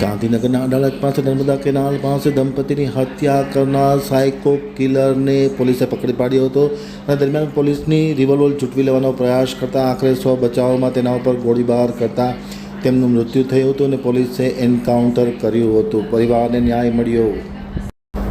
ગાંધીનગરના અડાલજ પાસે નર્મદા કેનાલ પાસે દંપતીની હત્યા કરનાર સાયકો કિલરને પોલીસે પકડી પાડ્યો હતો. અને દરમિયાન પોલીસની રિવોલ્વર ચૂંટવી લેવાનો પ્રયાસ કરતા આખરે સ્વ બચાવમાં તેના ઉપર ગોળીબાર કરતા તેમનું મૃત્યુ થયું હતું અને પોલીસે એન્કાઉન્ટર કર્યું હતું. પરિવારને ન્યાય મળ્યો.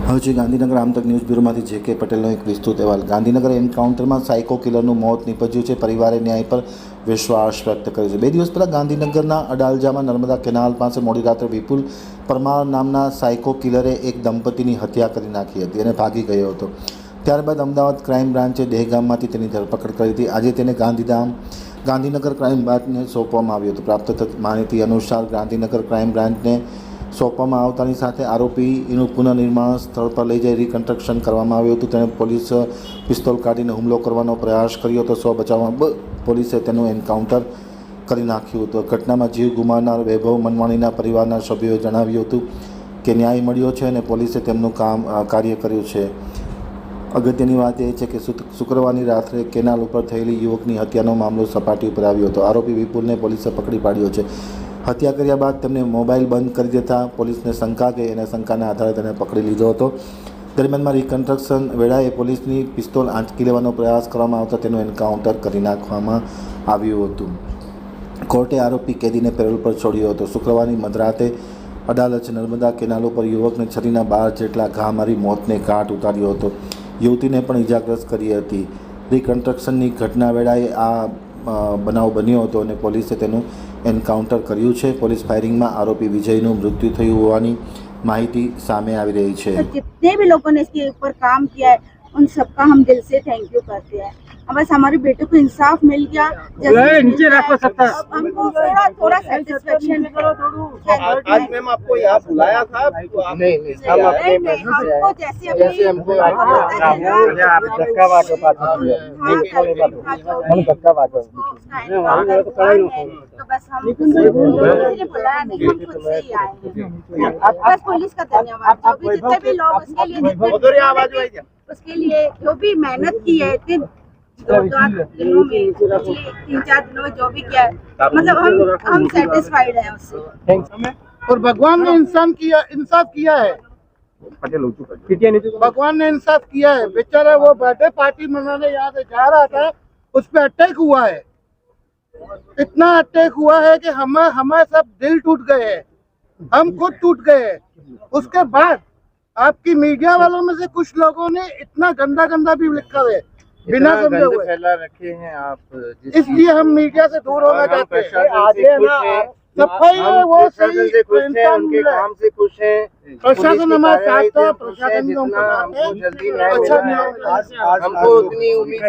હવે છે ગાંધીનગર આમતક ન્યૂઝ બ્યુરોમાંથી જે કે પટેલનો એક વિસ્તૃત અહેવાલ. ગાંધીનગર એન્કાઉન્ટરમાં સાયકો કિલરનું મોત નીપજ્યું છે. પરિવારે ન્યાય પર વિશ્વાસ વ્યક્ત કર્યો છે. બે દિવસ પહેલાં ગાંધીનગરના અડાલજામાં નર્મદા કેનાલ પાસે મોડી રાત્રે વિપુલ પરમાર નામના સાયકો કિલરે એક દંપતીની હત્યા કરી નાખી હતી અને ભાગી ગયો હતો. ત્યારબાદ અમદાવાદ ક્રાઇમ બ્રાન્ચે દહેગામમાંથી તેની ધરપકડ કરી હતી. આજે તેને ગાંધીધામ, ગાંધીનગર ક્રાઇમ બ્રાન્ચને સોંપવામાં આવ્યું હતું. પ્રાપ્ત માહિતી અનુસાર ગાંધીનગર ક્રાઇમ બ્રાન્ચને સોંપવામાં આવતાની સાથે આરોપીનું પુનઃનિર્માણ સ્થળ પર લઈ જઈ રિકન્સ્ટ્રક્શન કરવામાં આવ્યું હતું. તેણે પોલીસ પિસ્તોલ કાઢીને હુમલો કરવાનો પ્રયાસ કર્યો હતો. સ્વ બચાવમાં પોલીસે તેનું એન્કાઉન્ટર કરી નાખ્યું હતું. ઘટનામાં જીવ ગુમાવનાર વૈભવ મનવાણીના પરિવારના સભ્યોએ જણાવ્યું હતું કે ન્યાય મળ્યો છે અને પોલીસે તેમનું કામ કાર્ય કર્યું છે. અગત્યની વાત એ છે કે શુક- શુક્રવારની રાત્રે કેનાલ ઉપર થયેલી યુવકની હત્યાનો મામલો સપાટી ઉપર આવ્યો હતો. આરોપી વિપુલને પોલીસે પકડી પાડ્યો છે. હત્યા કર્યા બાદ તેમને મોબાઈલ બંધ કરી દેતા પોલીસને શંકા ગઈ અને શંકાના આધારે તેને પકડી લીધો હતો. દરમિયાનમાં રિકન્સ્ટ્રક્શન વેળાએ પોલીસની પિસ્તોલ આંચકી લેવાનો પ્રયાસ કરવામાં આવતા તેનું એન્કાઉન્ટર કરી નાખવામાં આવ્યું હતું. કોર્ટે આરોપી કેદીને પેરોલ પર છોડ્યો હતો. શુક્રવારની મધરાતે અડાલજ નર્મદા કેનાલ ઉપર યુવકને છરીના બાર જેટલા ઘા મારી મોતને ઘાટ ઉતાર્યો હતો. યુવતીને પણ ઇજાગ્રસ્ત કરી હતી. રિકન્સ્ટ્રક્શનની ઘટના વેળાએ આ બનાવ બન્યો હતો અને પોલીસે તેનું એન્કાઉન્ટર કર્યું છે પોલીસ ફાયરિંગમાં આરોપી વિજયનું મૃત્યુ થયું હોવાની માહિતી સામે આવી રહી છે तो जितने भी लोगों ने इसके ऊपर काम किया है उन सबका हम दिल से थैंक यू करते हैं अब बस हमारे बेटे को इंसाफ मिल गया। नीचे रखो हमको थोड़ा थोड़ा सेटिस्फेक्शन आज मैम आपको यहाँ बुलाया था तो नहीं नहीं जैसे हमको हम हाँ, हाँ, तो बस बुलाया नहीं पुलिस का धन्यवाद। उसके लिए उसके लिए जो भी मेहनत की है इतने दिनों में तीन चार दिनों में जो भी किया है। मतलब हम हम सेटिस्फाइड हैं उससे। और भगवान ने इंसान किया इंसाफ किया है। भगवान ने इंसाफ किया है। बेचारा वो बर्थडे पार्टी मनाने यहाँ से जा रहा था उस पर अटैक हुआ है। इतना अटैक हुआ है कि हमें हमें सब दिल टूट गए हैं। हम खुद टूट गए हैं। उसके बाद आपकी मीडिया वालों में से कुछ लोगों ने इतना गंदा गंदा भी लिखा है। बिना समझे हुए। फैला रखे हैं आप इसलिए हम मीडिया से दूर होना चाहते हैं। आगे ना सफ़ाई है वो सही इंसान काम से खुश अच्छा, है। प्रशासन हमारे साथ था प्रशासन हमको जल्दी अच्छा हमको उतनी उम्मीद